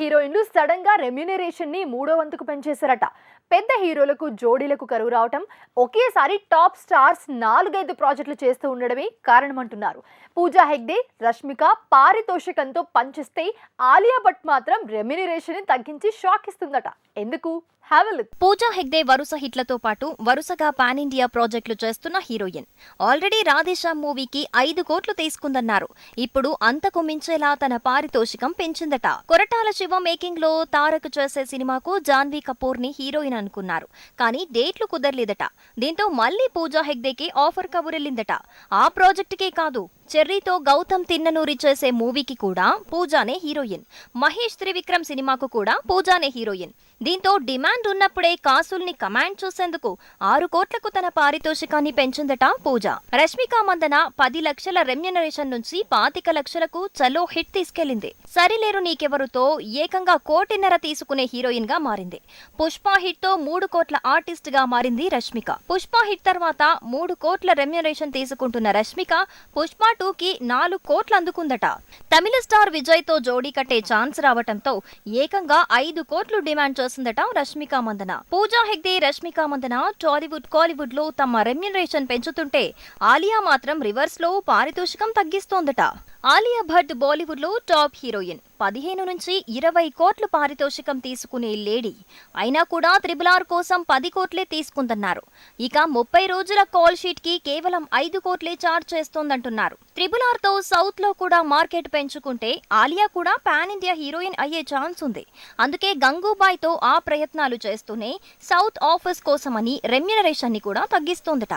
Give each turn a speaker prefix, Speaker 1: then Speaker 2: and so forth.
Speaker 1: హీరోయిన్లు సడన్గా రెమ్యునరేషన్ని మూడో వంతుకు పెంచేశారట. పెద్ద హీరోలకు జోడీలకు కరువు రావటం ఒకేసారి టాప్ స్టార్స్ నాలుగైదు ప్రాజెక్టులు చేస్తూ ఉండడమే కారణమంటున్నారు. పూజా హెగ్డే రష్మిక పారితోషికంతో పంచిస్తే ఆలియా భట్ మాత్రం రెమ్యునరేషన్ని తగ్గించి షాక్ ఇస్తుందట. ఎందుకు? హ్యావ్ లుక్
Speaker 2: పూజా హెగ్డే వరుస హిట్లతో పాటు వరుసగా పాన్ ఇండియా ప్రాజెక్టులు చేస్తున్న హీరోయిన్. ఆల్రెడీ రాధేశ్యామ్ మూవీకి ఐదు కోట్లు తీసుకుందన్నారు. ఇప్పుడు అంతకు మించేలా తన పారితోషికం పెంచిందట. కొరటాల శివ మేకింగ్లో తారక్ చేసే సినిమాకు జాన్వీ కపూర్ని హీరోయిన్ అనుకున్నారు. కానీ డేట్లు కుదరలేదట. దీంతో మళ్ళీ పూజా హెగ్డేకి ఆఫర్ కబురెళ్ళిందట. ఆ ప్రాజెక్టుకే కాదు చెర్రీతో గౌతమ్ తిన్ననూరి చేసే మూవీకి కూడా పూజానే హీరోయిన్. మహేష్ త్రివిక్రమ్ సినిమాకు కూడా పూజానే హీరోయిన్. దీంతో డిమాండ్ ఉన్నప్పుడే కాసుల్ని కమాండ్ చూసేందుకు ఆరు కోట్లకు తన పారితోషికాన్ని పెంచిందట పూజ. రష్మిక మందన పది లక్షల రెమ్యునరేషన్ నుంచి పాతిక లక్షలకు చలో హిట్ తీసుకెళ్ళింది సరిలేరు నీకెవరుతో ఏకంగా కోటిన్నర తీసుకునే హీరోయిన్గా మారింది. పుష్ప హిట్తో మూడు కోట్ల ఆర్టిస్ట్గా మారింది రష్మిక. పుష్ప హిట్ తర్వాత మూడు కోట్ల రెమ్యునరేషన్ తీసుకుంటున్న రష్మిక పుష్ప టూకి నాలుగు కోట్లు అందుకుందట. తమిళ స్టార్ విజయ్తో జోడీ కట్టే ఛాన్స్ రావటంతో ఏకంగా ఐదు కోట్లు డిమాండ్ చేసిందట రష్మిక మందన. పూజా హెగ్దే రష్మిక మందన టాలీవుడ్ కాలీవుడ్లో తమ రెమ్యునరేషన్ పెంచుతుంటే ఆలియా మాత్రం రివర్స్లో పారితోషికం తగ్గిస్తోందట. ఆలియా భట్ బాలీవుడ్లో టాప్ హీరోయిన్. పదిహేను నుంచి ఇరవై కోట్లు పారితోషికం తీసుకునే లేడీ అయినా కూడా త్రిబుల్ ఆర్ కోసం పది కోట్లే తీసుకుందన్నారు. ఇక ముప్పై రోజుల కాల్ షీట్కి కేవలం ఐదు కోట్లే చార్జ్ చేస్తోందంటున్నారు. త్రిబుల్ ఆర్తో సౌత్లో కూడా మార్కెట్ పెంచుకుంటే ఆలియా కూడా పాన్ ఇండియా హీరోయిన్ అయ్యే ఛాన్స్ ఉంది. అందుకే గంగూబాయ్తో ఆ ప్రయత్నాలు చేస్తూనే సౌత్ ఆఫీస్ కోసమని రెమ్యునరేషన్ని కూడా తగ్గిస్తోందట.